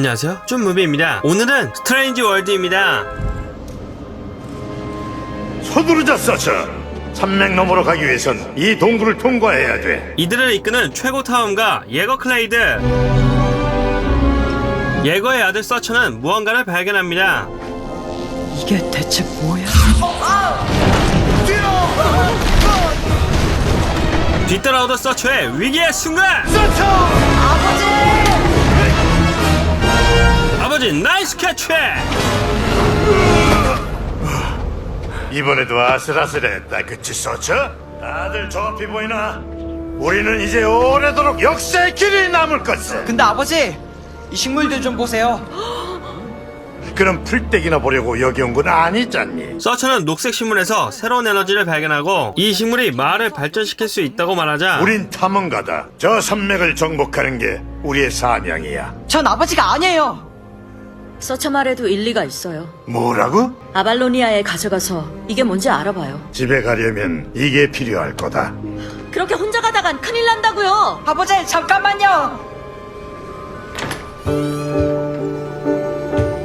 안녕하세요. 쭌무비입니다. 오늘은 스트레인지 월드입니다. 서두르자 서처 산맥 너머로 가기 위해선 이 동굴을 통과해야 돼. 이들을 이끄는 최고 탐험가 예거 클레이드. 예거의 아들 서처는 무언가를 발견합니다. 이게 대체 뭐야? 뒤따라오던 서처의 위기의 순간! 아 버지 나이스 캐치 이번에도 아슬아슬했다 그치 서처? 다들 저 앞이 보이나? 우리는 이제 오래도록 역사의 길이 남을 것을 근데 아버지 이 식물들 좀 보세요. 그럼 풀떼기나 보려고 여기 온 건 아니잖니 서처는 녹색 식물에서 새로운 에너지를 발견하고 이 식물이 마을을 발전시킬 수 있다고 말하자 우린 탐험가다 저 산맥을 정복하는 게 우리의 사명이야 전 아버지가 아니에요. 서처 말에도 일리가 있어요. 뭐라고? 아발로니아에 가져가서 이게 뭔지 알아봐요. 집에 가려면 이게 필요할 거다 그렇게 혼자 가다간 큰일 난다고요. 아버지 잠깐만요.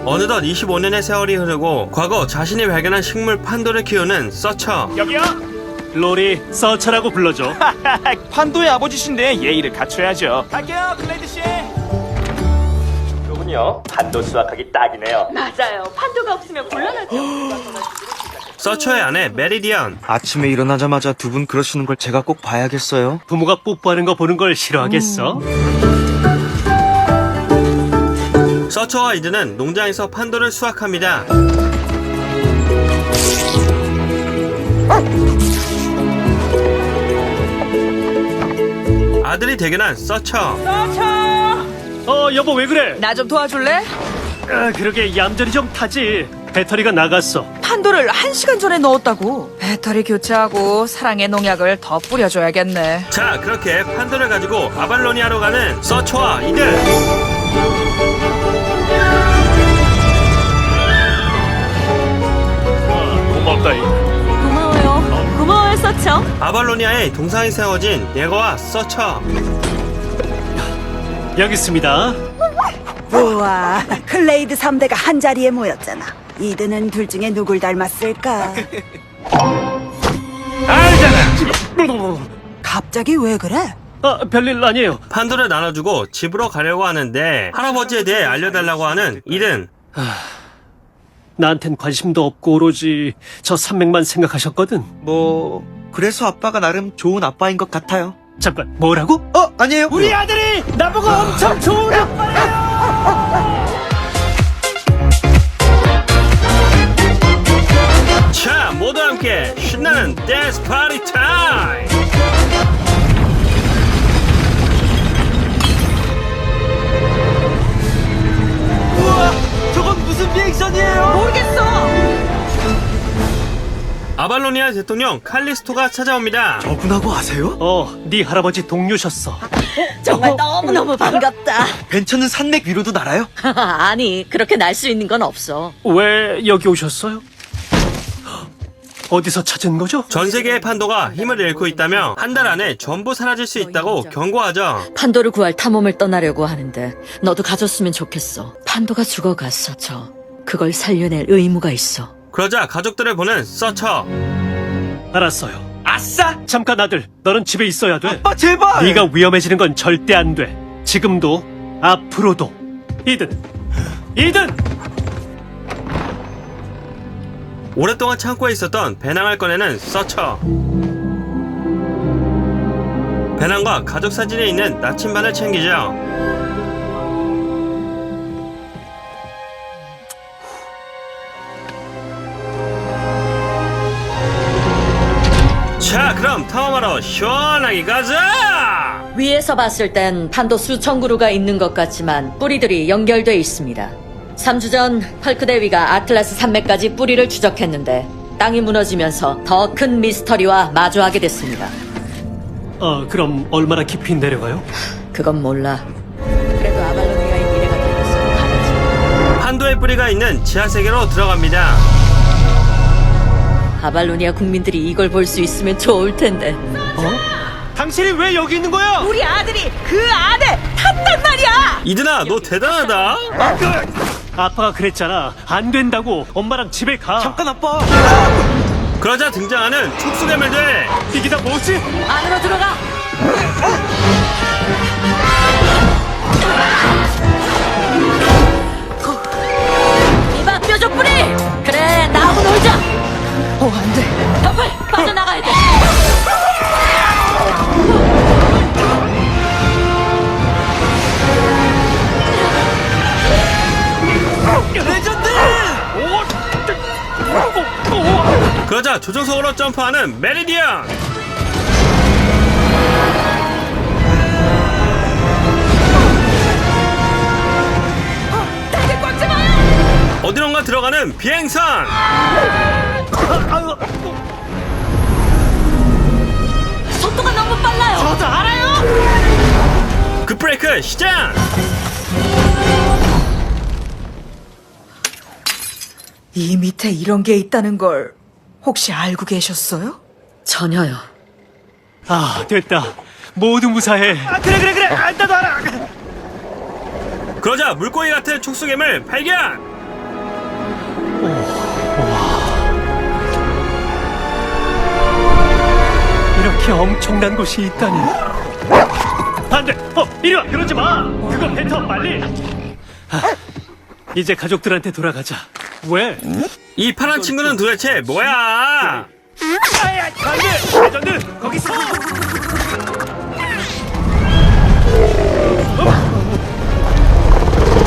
어느덧 25년의 세월이 흐르고 과거 자신이 발견한 식물 판도를 키우는 서처 여기요. 로리 서처라고 불러줘. 판도의 아버지신데 예의를 갖춰야죠. 갈게요, 클레이드 씨. 그렇군요. 판도 수확하기 딱이네요. 맞아요. 판도가 없으면 곤란하죠. 서처의 아내 메리디언 아침에 일어나자마자 두 분 그러시는 걸 제가 꼭 봐야겠어요. 부모가 뽀뽀하는 거 보는 걸 싫어하겠어? 서처와 이드는 농장에서 판도를 수확합니다. 아들이 대견한 서처. 어, 여보 왜 그래? 나 좀 도와줄래? 아, 그러게 얌전히 좀 타지. 배터리가 나갔어. 판도를 한 시간 전에 넣었다고. 배터리 교체하고 사랑의 농약을 더 뿌려줘야겠네. 자, 그렇게 판도를 가지고 아발로니아로 가는 서처와 이드. 고맙다 이. 고마워요. 고마워요, 서처. 아발로니아에 동상이 세워진 예거와 서처. 여기 있습니다. 우와, 클레이드 3대가 한 자리에 모였잖아. 이드는 둘 중에 누굴 닮았을까? 갑자기 왜 그래? 아, 별일 아니에요. 판도를 나눠주고 집으로 가려고 하는데 할아버지에 대해 알려달라고 하는 이든. 나한텐 관심도 없고 오로지 저 산맥만 생각하셨거든. 뭐 그래서 아빠가 나름 좋은 아빠인 것 같아요. 잠깐, 뭐라고? 어 아니에요. 우리 아들이 나보고 엄청 좋은 아빠예 대통령 칼리스토가 찾아옵니다. 저분하고 아세요? 어, 네 할아버지 동료셨어. 정말 너무너무 반갑다. 벤처는 산맥 위로도 날아요? 아니, 그렇게 날 수 있는 건 없어. 왜 여기 오셨어요? 어디서 찾은 거죠? 전 세계의 판도가 힘을 잃고 있다며 한 달 안에 전부 사라질 수 있다고 경고하죠. 판도를 구할 탐험을 떠나려고 하는데 너도 가졌으면 좋겠어. 판도가 죽어갔어, 저. 그걸 살려낼 의무가 있어. 그러자 가족들을 보는 서처. 알았어요. 아싸! 잠깐 아들, 너는 집에 있어야 돼. 아빠 제발! 네가 위험해지는 건 절대 안 돼. 지금도 앞으로도. 이든, 이든. 오랫동안 창고에 있었던 배낭을 꺼내는 서처. 배낭과 가족 사진에 있는 나침반을 챙기죠. 자, 그럼 탐험하러 시원하게 가자! 위에서 봤을 땐 판도 수천 그루가 있는 것 같지만 뿌리들이 연결돼 있습니다. 3주 전 헐크 대위가 아틀라스 산맥까지 뿌리를 추적했는데 땅이 무너지면서 더 큰 미스터리와 마주하게 됐습니다. 어, 그럼 얼마나 깊이 내려가요? 그건 몰라. 그래도 아발로니아의 미래가 달렸으면 가야지. 판도의 뿌리가 있는 지하 세계로 들어갑니다. 아발로니아 국민들이 이걸 볼 수 있으면 좋을 텐데. 어? 당신이 왜 여기 있는 거야? 우리 아들이 그 안에 탔단 말이야! 이든아 너 대단하다 아빠가 그랬잖아. 안 된다고. 엄마랑 집에 가. 잠깐 아빠. 그러자 등장하는 촉수괴물들 이게 다 뭐지? 안으로 들어가. 점프하는 메리디언 어디론가 들어가는 비행선! 속도가 너무 빨라요. 저도 알아요. 급브레이크 시작! 이 밑에 이런 게 있다는 걸 혹시 알고 계셨어요? 전혀요. 아, 됐다. 모두 무사해. 아, 그래 그래 그래. 아, 나도 알아. 그러자 물고기 같은 촉수괴물 발견 이렇게 엄청난 곳이 있다니. 안 돼! 어, 이리 와! 그러지 마! 그거 뱉어, 빨리! 아, 이제 가족들한테 돌아가자. 왜? 이 파란 친구는 도대체 뭐야 아야, 안 돼! 레전드! 거기 있어!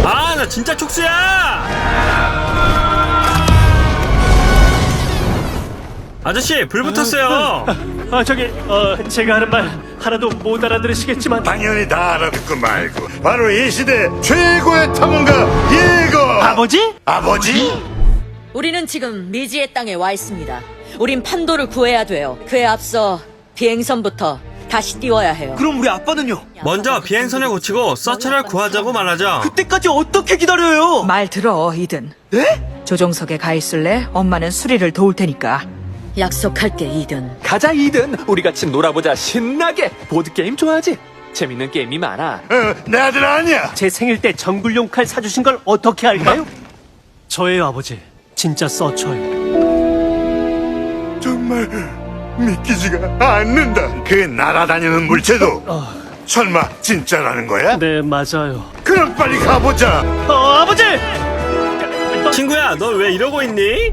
아 나 진짜 촉수야 아저씨 불 붙었어요 아, 저기, 어, 제가 하는 말 하나도 못 알아들으시겠지만. 당연히 다 알아듣고 말고 바로 이 시대 최고의 탐험가 예거 아버지? 아버지? 우리는 지금 미지의 땅에 와 있습니다. 우린 판도를 구해야 돼요. 그에 앞서 비행선부터 다시 띄워야 해요. 그럼 우리 아빠는요? 먼저 비행선을 고치고 서처를 구하자고 말하죠 그때까지 어떻게 기다려요? 말 들어, 이든. 네? 조종석에 가 있을래? 엄마는 수리를 도울 테니까. 약속할게, 이든. 가자 이든. 우리 같이 놀아보자 신나게. 보드 게임 좋아하지? 재밌는 게임이 많아. 어, 내 아들 아니야 제 생일 때 정글용 칼 사주신 걸 어떻게 알까요? 저예요, 아버지. 진짜 서쳐요. 정말 믿기지가 않는다 그 날아다니는 물체도 설마 진짜라는 거야? 네, 맞아요. 그럼 빨리 가보자 어, 아버지! 친구야 너 왜 이러고 있니?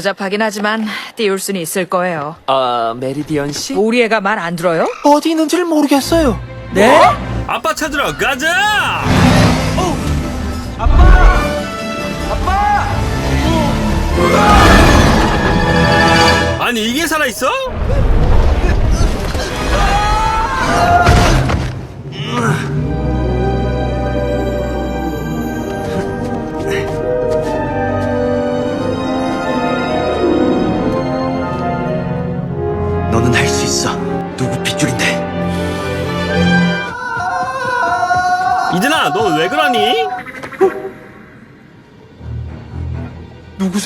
조잡하긴 하지만 띄울 수는 있을 거예요. 아 메리디언 씨 우리 애가 말 안 들어요? 어디 있는지를 모르겠어요. 네? 아빠 찾으러 가자 아니 이게 살아있어?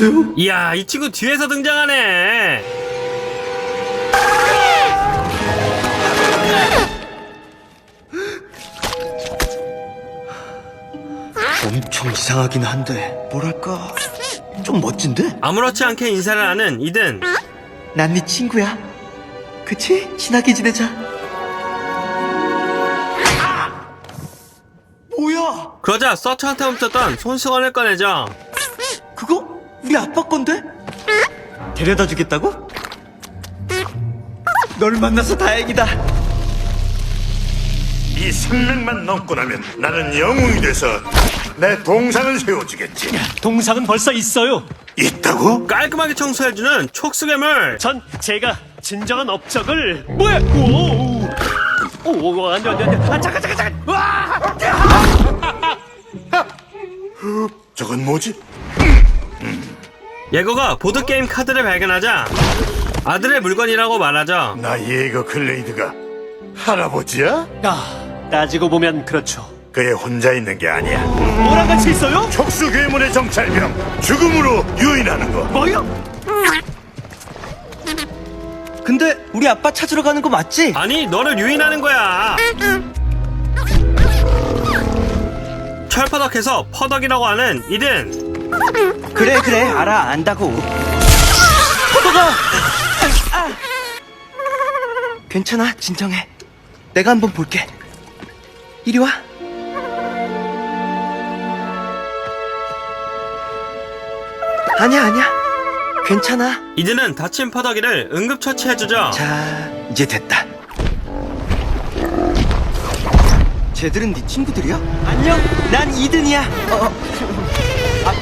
누구세요? 이야 이 친구 뒤에서 등장하네 엄청 이상하긴 한데 뭐랄까 좀 멋진데? 아무렇지 않게 인사를 하는 이든 난 네 친구야. 그치? 친하게 지내자. 뭐야? 그러자 서처한테 훔쳤던 손수건을 꺼내죠 우리 아빠 건데? 데려다 주겠다고? 널 만나서 다행이다. 이 산맥만 넘고 나면 나는 영웅이 돼서 내 동상을 세워주겠지 동상은 벌써 있어요. 있다고? 깔끔하게 청소해주는 촉수괴물 전 제가 진정한 업적을 뭐야? 오, 오, 오, 안돼 안돼 안돼. 아 잠깐 잠깐 잠깐. 와! 저건 뭐지? 예고가 보드게임 카드를 발견하자 아들의 물건이라고 말하죠 나 예거 클레이드가 할아버지야? 아, 따지고 보면 그렇죠. 그애 혼자 있는 게 아니야 뭐랑 같이 있어요? 촉수 괴물의 정찰병 죽음으로 유인하는 거 뭐요? 근데 우리 아빠 찾으러 가는 거 맞지? 아니 너를 유인하는 거야 철퍼덕해서 퍼덕이라고 하는 이든 그래 그래. 알아 안다고. 포도가 아! 괜찮아 진정해. 내가 한번 볼게. 이리 와. 아니야 아니야. 괜찮아. 이든은 다친 퍼덕이를 응급처치해주죠. 자 이제 됐다. 쟤들은 네 친구들이야? 안녕. 난 이든이야. 어,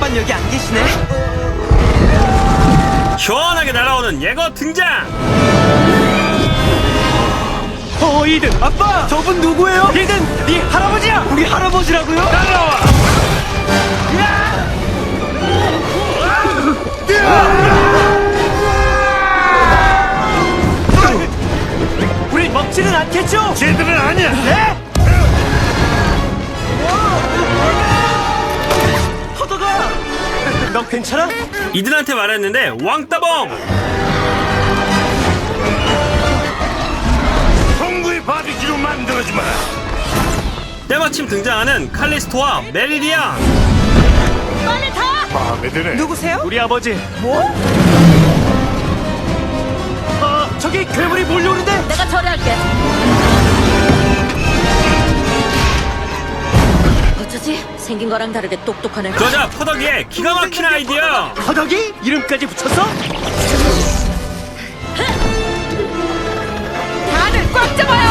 아빤 여기 안 계시네 시원하게 날아오는 예거 등장 어, 이든. 아빠 저분 누구예요? 이든, 네 할아버지야! 우리 할아버지라고요? 우리 먹지는 않겠죠? 쟤들은 아니야. 포도가! 너 괜찮아? 이든한테 말했는데 왕따봉 동구이 바비큐로 만들어지 마. 때마침 등장하는 칼리스토와 메리디안 마음에 드네. 누구세요? 우리 아버지. 뭐? 어, 저기 괴물이 몰려오는데? 내가 처리할게. 어쩌지? 생긴 거랑 다르게 똑똑하네. 그러자 퍼덕이의 기가 막힌 아이디어 허덕이? 이름까지 붙였어? 다들 꽉 잡아요.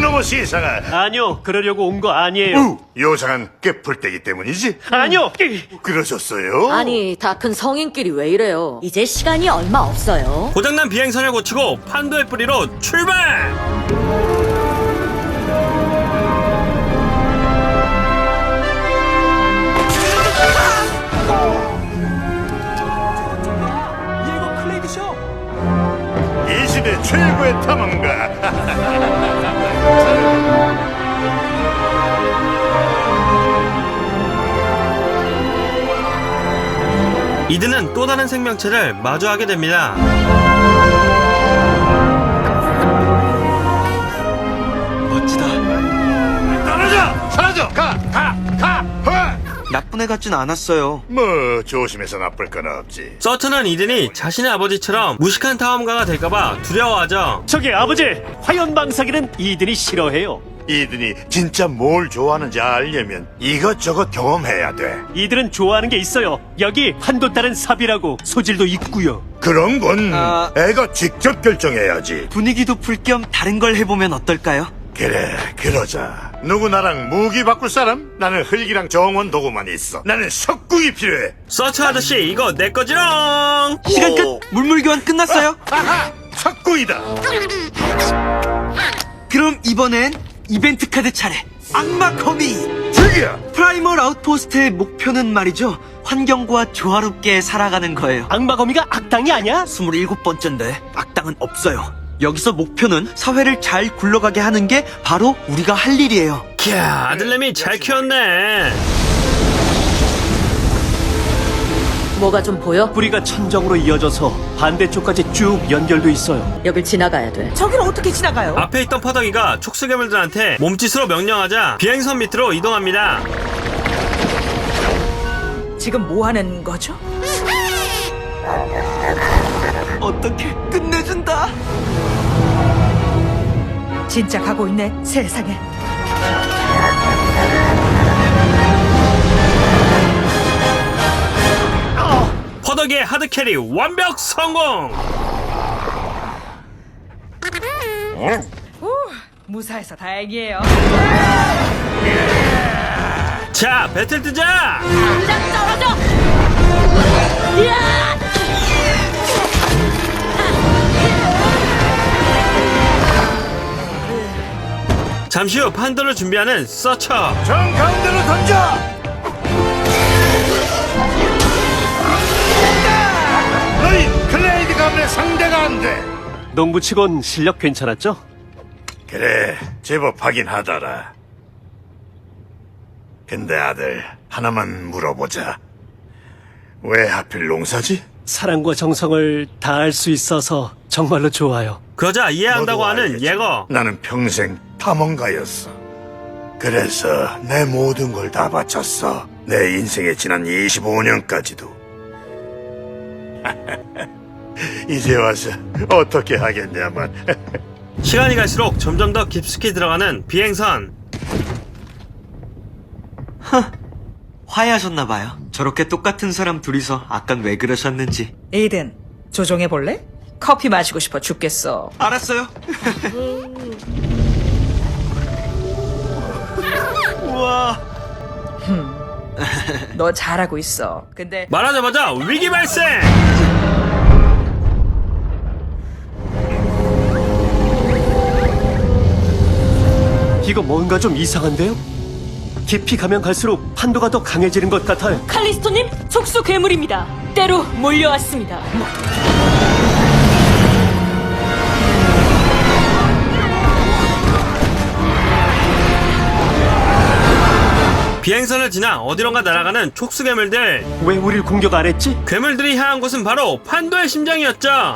넘어 세상아. 아니요, 그러려고 온 거 아니에요. 우! 요상한 꾀풀떼기 때문이지? 아니요! 그러셨어요? 아니, 다 큰 성인끼리 왜 이래요? 이제 시간이 얼마 없어요. 고장난 비행선을 고치고 판도의 뿌리로 출발 최고의 탐험가. 이든은 또 다른 생명체를 마주하게 됩니다 멋지다 떨어져! 사라져! 가! 가! 가! 허! 나쁜 애 같진 않았어요 뭐 조심해서 나쁠 건 없지. 서트는 이든이 자신의 아버지처럼 무식한 탐험가가 될까봐 두려워하죠 저기 아버지! 화연 방사기는 이들이 싫어해요. 이든이 진짜 뭘 좋아하는지 알려면 이것저것 경험해야 돼. 이들은 좋아하는 게 있어요. 여기 한도 따른 삽이라고 소질도 있고요. 그런 건 아. 애가 직접 결정해야지. 분위기도 풀 겸 다른 걸 해보면 어떨까요? 그래, 그러자. 누구 나랑 무기 바꿀 사람? 나는 흙이랑 정원 도구만 있어. 나는 석궁이 필요해. 서치 아저씨 이거 내 거지롱 시간 끝! 물물 교환 끝났어요 아하! 석궁이다! 그럼 이번엔 이벤트 카드 차례 악마 거미 저기야! 프라이멀 아웃포스트의 목표는 말이죠 환경과 조화롭게 살아가는 거예요 악마 거미가 악당이 아니야? 27번째인데 악당은 없어요 여기서 목표는 사회를 잘 굴러가게 하는 게 바로 우리가 할 일이에요 캬 아들내미 잘 키웠네 뭐가 좀 보여? 뿌리가 천정으로 이어져서 반대쪽까지 쭉 연결돼 있어요. 여길 지나가야 돼. 저기를 어떻게 지나가요? 앞에 있던 퍼덕이가 촉수괴물들한테 몸짓으로 명령하자 비행선 밑으로 이동합니다 지금 뭐 하는 거죠? 어떻게 끝내준다 진짜 가고 있네. 세상에. 퍼덕이의 하드캐리 완벽 성공 무사해서 다행이에요. 자 배틀 뜨자 잠시 후 판도를 준비하는 서처 정 가운데로 던져! 너희 클레이드 가문의 상대가 안 돼! 농부치곤 실력 괜찮았죠? 그래, 제법 하긴 하더라. 근데 아들, 하나만 물어보자. 왜 하필 농사지? 사랑과 정성을 다할 수 있어서 정말로 좋아요. 그러자 이해한다고 너도 하는 알겠지. 예거. 나는 평생 탐험가였어. 그래서 내 모든 걸 다 바쳤어. 내 인생의 지난 25년까지도. 이제 와서 어떻게 하겠냐만. 시간이 갈수록 점점 더 깊숙이 들어가는 비행선. 화해하셨나봐요. 저렇게 똑같은 사람 둘이서 아깐 왜 그러셨는지. 에이든, 조종해 볼래? 커피 마시고 싶어 죽겠어. 알았어요. 우와. 너 잘하고 있어. 근데 말하자마자 위기 발생! 이거 뭔가 좀 이상한데요? 깊이 가면 갈수록 판도가 더 강해지는 것 같아요. 칼리스토님, 촉수 괴물입니다. 때로 몰려왔습니다. 비행선을 지나 어디론가 날아가는 촉수 괴물들. 왜 우릴 공격 안 했지? 괴물들이 향한 곳은 바로 판도의 심장이었죠.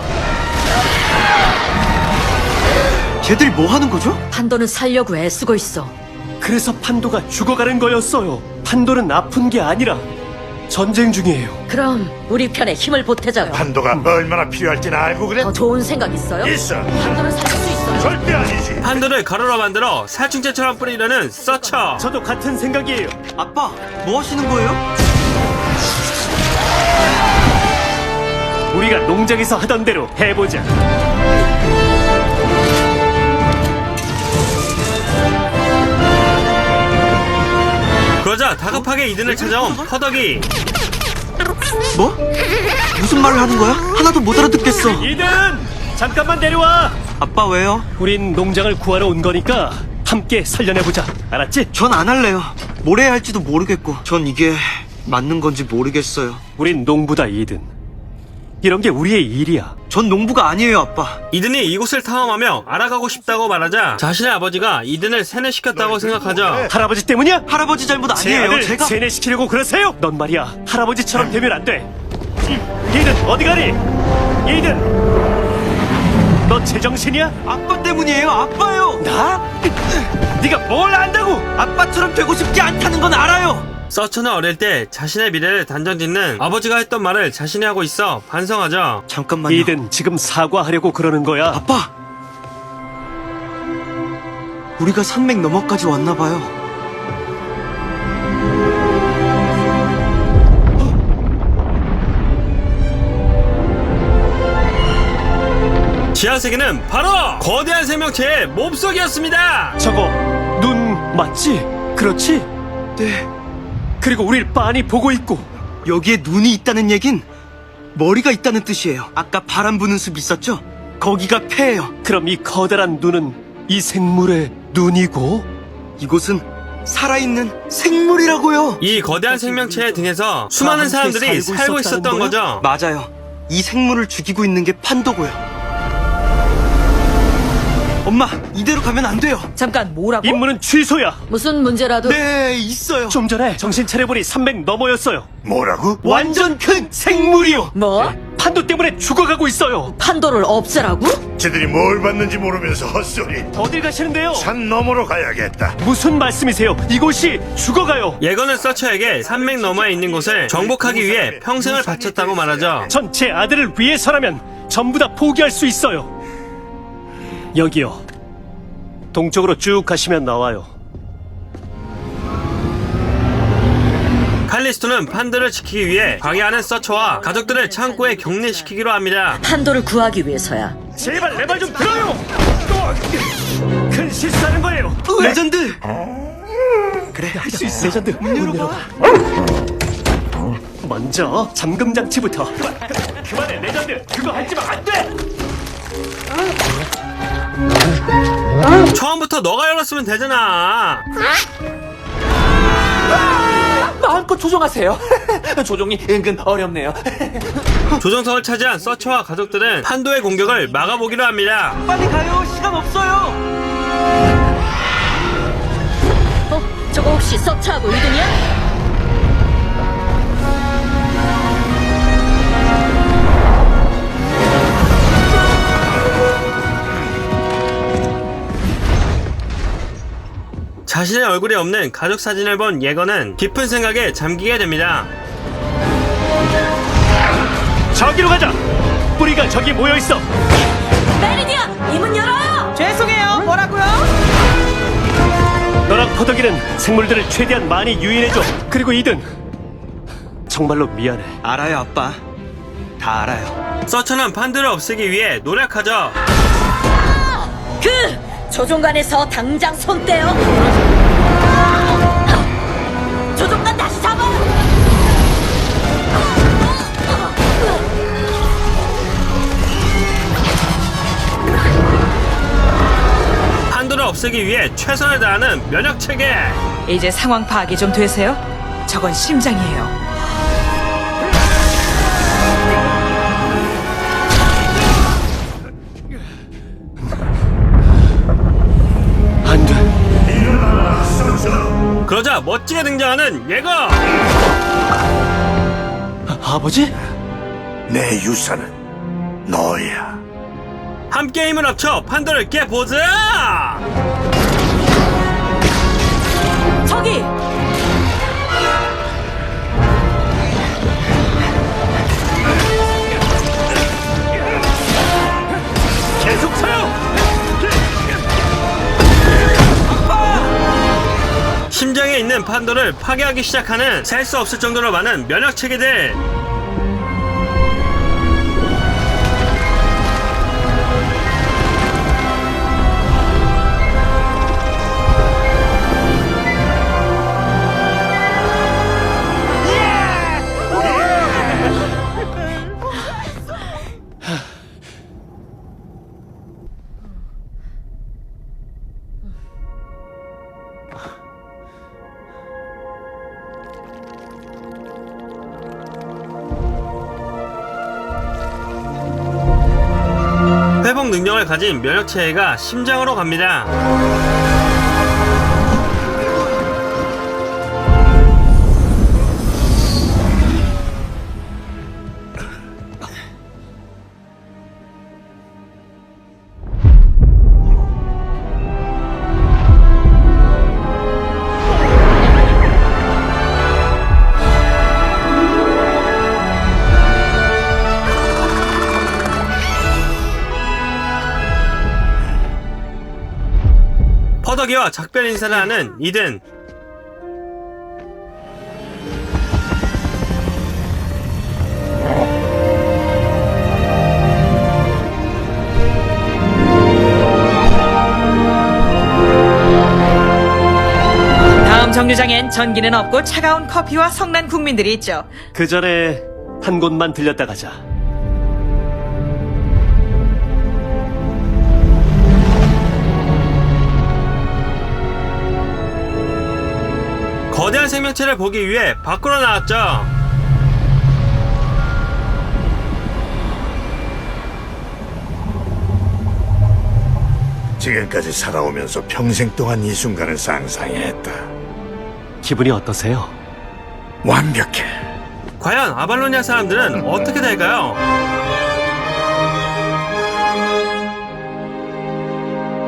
쟤들 뭐 하는 거죠? 판도는 살려고 애쓰고 있어. 그래서 판도가 죽어가는 거였어요. 판도는 아픈 게 아니라 전쟁 중이에요. 그럼 우리 편에 힘을 보태자요. 판도가 얼마나 필요할지는 알고 그래? 더 좋은 생각 있어요? 있어. 판도를 살릴 수 있어요. 절대 아니지. 판도를 가루로 만들어 살충제처럼 뿌리려는 서처. 저도 같은 생각이에요. 아빠, 뭐 하시는 거예요? 우리가 농장에서 하던 대로 해보자. 그러자 다급하게 이든을 찾아온 퍼덕이. 뭐? 무슨 말을 하는 거야? 하나도 못 알아듣겠어. 이든! 잠깐만 내려와! 아빠 왜요? 우린 농장을 구하러 온 거니까 함께 살려내보자. 알았지? 전 안 할래요. 뭘 해야 할지도 모르겠고. 전 이게 맞는 건지 모르겠어요. 우린 농부다, 이든. 이런 게 우리의 일이야. 전 농부가 아니에요, 아빠. 이든이 이곳을 탐험하며 알아가고 싶다고 말하자 자신의 아버지가 이든을 세뇌시켰다고 생각하죠. 할아버지 때문이야? 할아버지 잘못 제 아니에요. 아들 제가 세뇌시키려고 그러세요? 넌 말이야 할아버지처럼 되면 안 돼. 이든 어디 가니? 이든 너 제정신이야? 아빠 때문이에요. 아빠요. 나? 네가 뭘 안다고? 아빠처럼 되고 싶지 않다는 건 알아요. 서처는 어릴 때 자신의 미래를 단정짓는 아버지가 했던 말을 자신이 하고 있어 반성하죠. 잠깐만요. 이든 지금 사과하려고 그러는 거야. 아빠. 우리가 산맥 너머까지 왔나 봐요. 지하 세계는 바로 거대한 생명체의 몸속이었습니다. 저거 눈 맞지? 그렇지? 네. 그리고 우릴 빤히 보고 있고 여기에 눈이 있다는 얘긴 머리가 있다는 뜻이에요. 아까 바람 부는 숲 있었죠? 거기가 폐예요. 그럼 이 커다란 눈은 이 생물의 눈이고 이곳은 살아있는 생물이라고요. 이 거대한 생명체의 등에서 수많은 사람들이 살고 있었던? 거죠. 맞아요. 이 생물을 죽이고 있는 게 판도고요. 엄마, 이대로 가면 안 돼요. 잠깐 뭐라고? 임무는 취소야. 무슨 문제라도 네, 있어요. 좀 전에 정신 차려보니 300 넘어였어요. 뭐라고? 완전 큰 생물이요. 뭐? 판도 때문에 죽어가고 있어요. 판도를 없애라고? 쟤들이 뭘 받는지 모르면서 헛소리. 어딜 가시는데요? 산 너머로 가야겠다. 무슨 말씀이세요? 이곳이 죽어가요. 예거는 서처에게 산맥 너머에 있는 곳을 정복하기 위해 평생을 바쳤다고 말하죠. 전 제 아들을 위해서라면 전부 다 포기할 수 있어요. 여기요. 동쪽으로 쭉 가시면 나와요. 칼리스토는 판도를 지키기 위해 방해하는 서처와 가족들을 창고에 격리시키기로 합니다. 판도를 구하기 위해서야. 제발 내 말 좀 들어요. 큰 실수하는 거예요. 레전드. 그래, 할 수 있어. 레전드 문 열어봐. 먼저 잠금 장치부터. 그, 그만해 레전드. 그거 하지 마. 안 돼. 처음부터 너가 열었으면 되잖아. 마음껏 조종하세요. 조종이 은근 어렵네요. 조정석을 차지한 서처와 가족들은 판도의 공격을 막아보기로 합니다. 빨리 가요. 시간 없어요. 어? 저거 혹시 서차하고 이든이야? 자신의 얼굴이 없는 가족 사진을 본 예거는 깊은 생각에 잠기게 됩니다. 저기로 가자. 뿌리가 저기 모여 있어. 메리디아, 이문 열어요! 죄송해요. 뭐라고요? 너랑 퍼덕이는 생물들을 최대한 많이 유인해줘. 그리고 이든 정말로 미안해. 알아요, 아빠. 다 알아요. 서처는 판들을 없애기 위해 노력하죠. 그 조종관에서 당장 손 떼요. 조종관 다시 잡아. 판들을 없애기 위해 최선을 다하는 면역 체계. 이제 상황 파악이 좀 되세요? 저건 심장이에요. 그러자 멋지게 등장하는 예거. 아, 아버지? 내 유산은 너야. 함께 힘을 합쳐 판들을 깨보자. 있는 판도를 파괴하기 시작하는 셀 수 없을 정도로 많은 면역 체계들. 가진 면역 체계가 심장으로 갑니다. 퍼덕이와 작별 인사를 하는 이든. 다음 정류장엔 전기는 없고 차가운 커피와 성난 국민들이 있죠. 그 전에 한 곳만 들렸다 가자. 거대한 생명체를 보기 위해 밖으로 나왔죠. 지금까지 살아오면서 평생 동안 이 순간을 상상했다. 기분이 어떠세요? 완벽해. 과연 아발로니아 사람들은 어떻게 될까요?